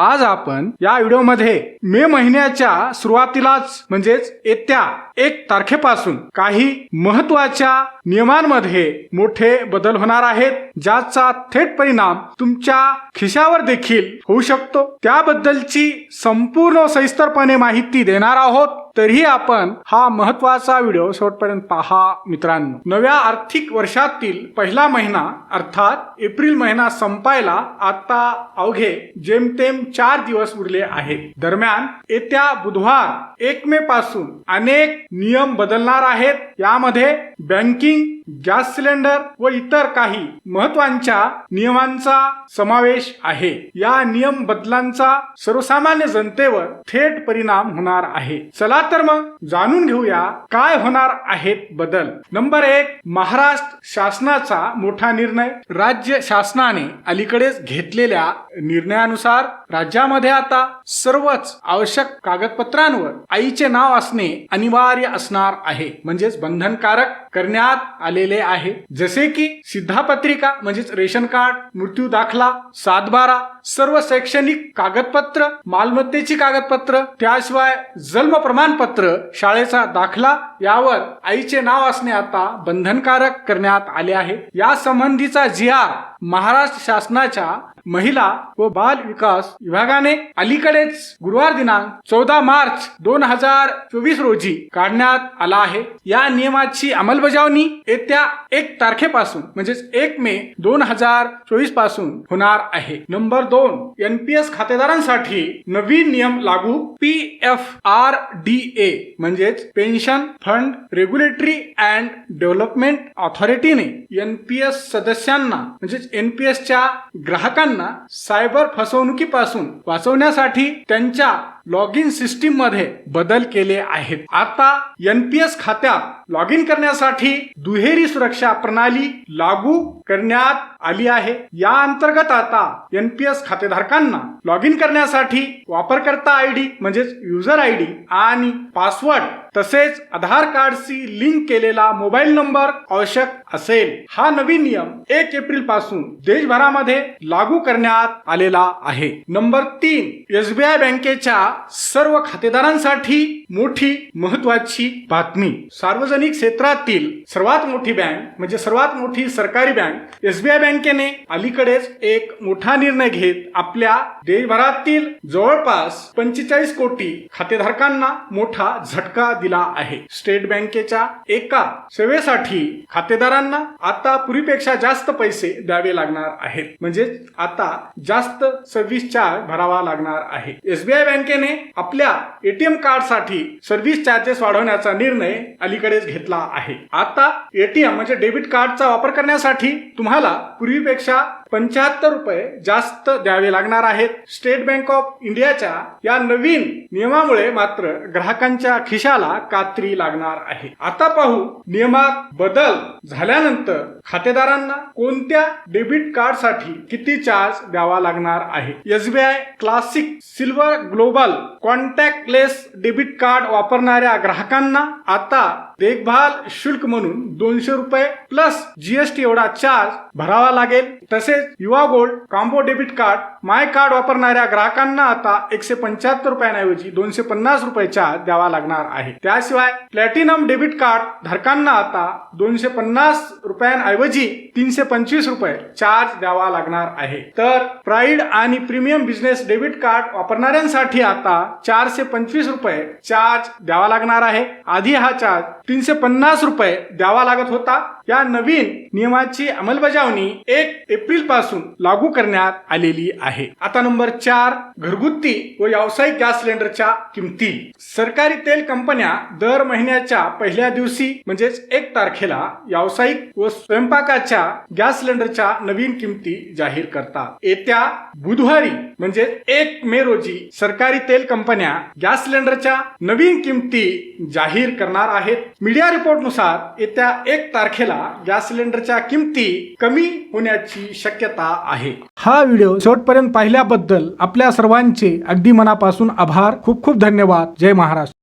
आज आपण या व्हिडिओमध्ये मे महिन्याच्या सुरुवातीलाच म्हणजेच येत्या एक तारखेपासून काही महत्त्वाच्या नियमांमध्ये मोठे बदल होणार आहेत ज्याचा थेट परिणाम तुमच्या खिशावर देखील होऊ शकतो. त्याबद्दलची संपूर्ण सविस्तरपणे माहिती देणार आहोत. तरीही आपण हा महत्त्वाचा व्हिडिओ शेवटपर्यंत पहा मित्रांनो. नव्या आर्थिक वर्षातील पहिला महिना अर्थात एप्रिल महिना संपायला आता अवघे जेमतेम चार दिवस उरले आहेत. दरम्यान येत्या बुधवार एक मे पासून अनेक नियम बदलणार आहेत. यामध्ये बँकिंग गॅस सिलेंडर व इतर काही महत्त्वाच्या नियमांचा समावेश आहे. या नियम बदलांचा सर्वसामान्य जनतेवर थेट परिणाम होणार आहे. चला तर मग जाणून घेऊया काय होणार आहेत बदल. नंबर एक महाराष्ट्र शासनाचा मोठा निर्णय. राज्य शासनाने अलीकडेच घेतलेल्या निर्णयानुसार राज्यामध्ये आता सर्वच आवश्यक कागदपत्रांवर आईचे नाव असणे अनिवार्य असणार आहे. म्हणजेच बंधनकारक करण्यात आले आलेले आहे. जसे की सिद्धापत्रिका म्हणजेच रेशन कार्ड मृत्यू दाखला सातबारा सर्व शैक्षणिक कागदपत्र मालमत्तेची कागदपत्र त्याशिवाय जन्म प्रमाणपत्र शाळेचा दाखला यावर आईचे नाव असणे आता बंधनकारक करण्यात आले आहे. या संबंधीचा जी आर महाराष्ट्र शासनाच्या महिला व बाल विकास विभागाने अलीकडेच गुरुवार दिनांक चौदा मार्च दोन हजार चोवीस रोजी काढण्यात आला आहे. या नियमाची अंमलबजावणी येत्या एक तारखेपासून म्हणजेच एक मे दोन हजार चोवीसपासून होणार आहे. नंबर दोन एनपीएस खातेदारांसाठी नवीन नियम लागू P F R D A म्हणजेच pension fund regulatory and development ऑथॉरिटीने NPS सदस्यांना म्हणजेच एनपीएसच्या ग्राहकांना ग्राहकांना सायबर फसवणुकीपासून वाचवण्यासाठी त्यांच्या लॉग इन सिस्टीममध्ये बदल केले आहेत. आता एनपीएस खात्यात लॉग इन करण्यासाठी दुहेरी सुरक्षा प्रणाली लागू करण्यात आली आहे. या अंतर्गत आता एनपीएस खातेधारकांना लॉग इन करण्यासाठी वापरकर्ता आय डी म्हणजेच युजर आय डी आणि पासवर्ड तसेच आधार कार्डशी लिंक केलेला मोबाईल नंबर आवश्यक असेल. हा नवीन नियम एक एप्रिलपासून देशभरामध्ये लागू करण्यात आलेला आहे. नंबर तीन एसबीआय बँकेच्या सर्व खातेदारांसाठी मोठी महत्वाची बातमी. सार्वजनिक क्षेत्रातील सर्वात मोठी बँक म्हणजे सर्वात मोठी सरकारी बँक एसबीआय बँकेने अलीकडेच एक मोठा निर्णय घेत आपल्या देशभरातील जवळपास पंचेचाळीस कोटी खातेधारकांना मोठा झटका दिला आहे. स्टेट बँकेच्या एका सेवेसाठी खातेदारांना आता पूर्वीपेक्षा जास्त पैसे द्यावे लागणार आहेत. म्हणजे आता जास्त सर्व्हिस चार्ज भरावा लागणार आहे. एसबीआय बँकेने आपल्या एटीएम कार्डसाठी सर्व्हिस चार्जेस वाढवण्याचा निर्णय अलीकडेच घेतला आहे. आता एटीएम म्हणजे डेबिट कार्डचा वापर करण्यासाठी तुम्हाला पूर्वीपेक्षा पंच्याहत्तर रुपये जास्त द्यावे लागणार आहेत. स्टेट बँक ऑफ इंडियाच्या या नवीन नियमामुळे मात्र ग्राहकांच्या खिशाला कात्री लागणार आहे. आता पाहू नियमात बदल झाल्यानंतर खातेदारांना कोणत्या डेबिट कार्डसाठी किती चार्ज द्यावा लागणार आहे? SBI classic silver global contactless debit card वापरणाऱ्या ग्राहकांना आता देखभाल शुल्क म्हणून दोनशे रुपये प्लस जीएसटी एवढा चार्ज भरावा लागेल. तसेच Yuva gold combo debit card my card वापरणाऱ्या ग्राहकांना आता एकशे पंच्याहत्तर रुपयांऐवजी दोनशे पन्नास रुपये चार्ज द्यावा लागणार आहे. त्याशिवाय प्लॅटिनम डेबिट कार्ड धारकांना आता दोनशे पन्नास रुपयांऐवजी तीनशे पंचवीस रुपये चार्ज द्यावा लागणार आहे. तर प्राईड आणि प्रीमियम बिझनेस डेबिट कार्ड वापरणाऱ्यांसाठी आता चारशे पंचवीस रुपये चार्ज द्यावा लागणार आहे. आधी हा चार्ज तीनशे पन्नास रुपये द्यावा लागत होता. या नवीन नियमाची अंमलबजावणी एक एप्रिलपासून लागू करण्यात आलेली आहे. आता नंबर चार घरगुती व व्यावसायिक गॅस सिलेंडरच्या किमती. सरकारी तेल कंपन्या दर महिन्याच्या पहिल्या दिवशी म्हणजेच एक तारखेला व्यावसायिक व स्वयंपाकाच्या गॅस सिलेंडरच्या नवीन किमती जाहीर करतात. येत्या बुधवारी म्हणजे एक मे रोजी सरकारी तेल कंपन्या गॅस सिलेंडरच्या नवीन किमती जाहीर करणार आहेत. मीडिया रिपोर्टनुसार येत्या एक तारखेला गॅस सिलेंडरच्या किमती कमी होण्याची शक्यता आहे. हा व्हिडिओ शेवटपर्यंत पाहिल्याबद्दल आपल्या सर्वांचे अगदी मनापासून आभार. खूप खूप धन्यवाद. जय महाराष्ट्र.